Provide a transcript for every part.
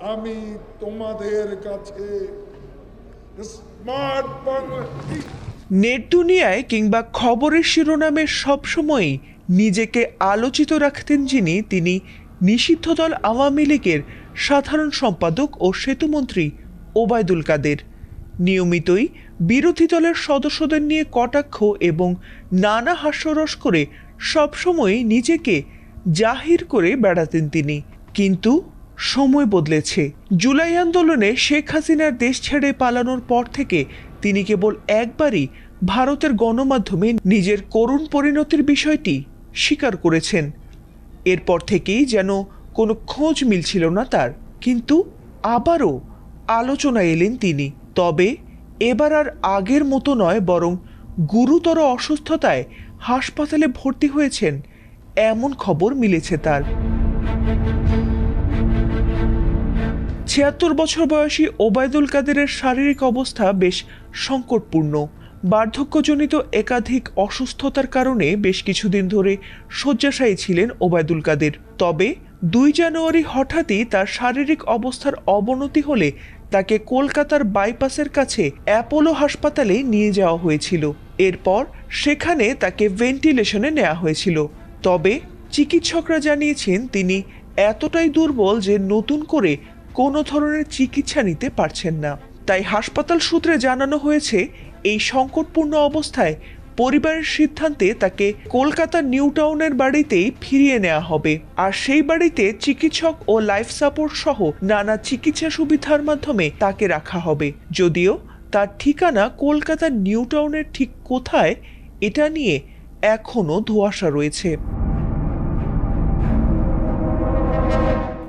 আমি তোমাদের কাছে বাংলা নেট দুনিয়ায় কিংবা খবরের শিরোনামে সবসময়ই নিজেকে আলোচিত রাখতেন যিনি, তিনি নিষিদ্ধ দল আওয়ামী লীগের সাধারণ সম্পাদক ও সেতুমন্ত্রী ওবায়দুল কাদের। নিয়মিতই বিরোধী দলের সদস্যদের নিয়ে কটাক্ষ এবং নানা হাস্যরস করে সবসময় নিজেকে জাহির করে বেড়াতেন তিনি। কিন্তু সময় বদলেছে। জুলাই আন্দোলনে শেখ হাসিনার দেশ ছেড়ে পালানোর পর থেকে তিনি কেবল একবারই ভারতের গণমাধ্যমে নিজের করুণ পরিণতির বিষয়টি স্বীকার করেছেন। এরপর থেকেই যেন কোনো খোঁজ মিলছিল না তার, কিন্তু আবারও আলোচনায় এলেন তিনি। তবে এবার আর আগের মতো নয়, বরং গুরুতর অসুস্থতায় হাসপাতালে ভর্তি হয়েছেন, এমন খবর মিলেছে তার। ছিয়াত্তর বছর বয়সী ওবায়দুল কাদেরের শারীরিক অবস্থা বেশ সংকটপূর্ণ। বার্ধক্যজনিত একাধিক অসুস্থতার কারণে বেশ কিছুদিন ধরে শয্যাশায়ী ছিলেন ওবায়দুল কাদের। তবে দুই জানুয়ারি হঠাৎই তার শারীরিক অবস্থার অবনতি হলে তাকে কলকাতার বাইপাসের কাছে অ্যাপোলো হাসপাতালে নিয়ে যাওয়া হয়েছিল। এরপর সেখানে তাকে ভেন্টিলেশনে নেওয়া হয়েছিল। তবে চিকিৎসকরা জানিয়েছেন, তিনি এতটাই দুর্বল যে নতুন করে কোনো ধরনের চিকিৎসা নিতে পারছেন না। তাই হাসপাতাল সূত্রে জানানো হয়েছে, এই সংকটপূর্ণ অবস্থায় পরিবারের সিদ্ধান্তে তাকে কলকাতা নিউ টাউনের বাড়িতেই ফিরিয়ে নেওয়া হবে। আর সেই বাড়িতে চিকিৎসক ও লাইফ সাপোর্ট সহ নানা চিকিৎসা সুবিধার মাধ্যমে তাকে রাখা হবে। যদিও তার ঠিকানা কলকাতার নিউ টাউনের ঠিক কোথায়, এটা নিয়ে এখনও ধোঁয়াশা রয়েছে।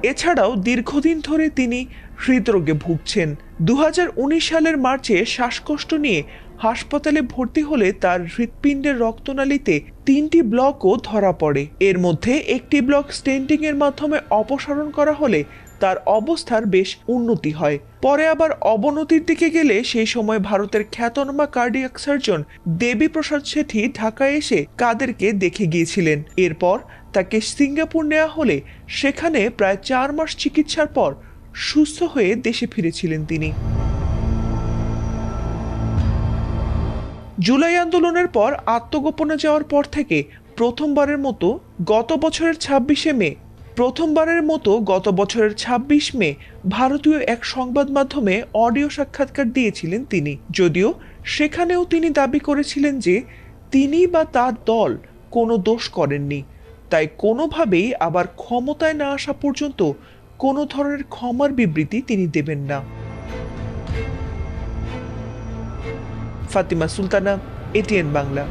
এছাড়াও দীর্ঘদিন ধরে তিনি হৃদরোগে ভুগছেন। দু হাজার উনিশ সালের মার্চে শ্বাসকষ্ট নিয়ে হাসপাতালে ভর্তি হলে তার হৃৎপিণ্ডের রক্তনালীতে তিনটি ব্লকও ধরা পড়ে। এর মধ্যে একটি ব্লক স্টেন্টিংয়ের মাধ্যমে অপসারণ করা হলে তার অবস্থার বেশ উন্নতি হয়। পরে আবার অবনতির দিকে গেলে সেই সময় ভারতের খ্যাতনামা কার্ডিয়াক সার্জন দেবী প্রসাদ ঢাকায় এসে কাদেরকে দেখে গিয়েছিলেন। এরপর তাকে সিঙ্গাপুর নেওয়া হলে সেখানে প্রায় চার মাস চিকিৎসার পর সুস্থ হয়ে দেশে ফিরেছিলেন তিনি। জুলাই আন্দোলনের পর আত্মগোপনে যাওয়ার পর থেকে প্রথমবারের মতো গত বছরের ছাব্বিশে মে প্রথমবারের মতো গত বছরের ছাব্বিশ মে ভারতীয় এক সংবাদ মাধ্যমে অডিও সাক্ষাৎকার দিয়েছিলেন তিনি। যদিও সেখানেও তিনি দাবি করেছিলেন যে তিনি বা তার দল কোনো দোষ করেননি। তাই কোনোভাবেই আবার ক্ষমতায় না আসা পর্যন্ত কোনো ধরনের ক্ষমার বিবৃতি তিনি দেবেন না। ফাতিমা সুলতানা এটিএন বাংলা।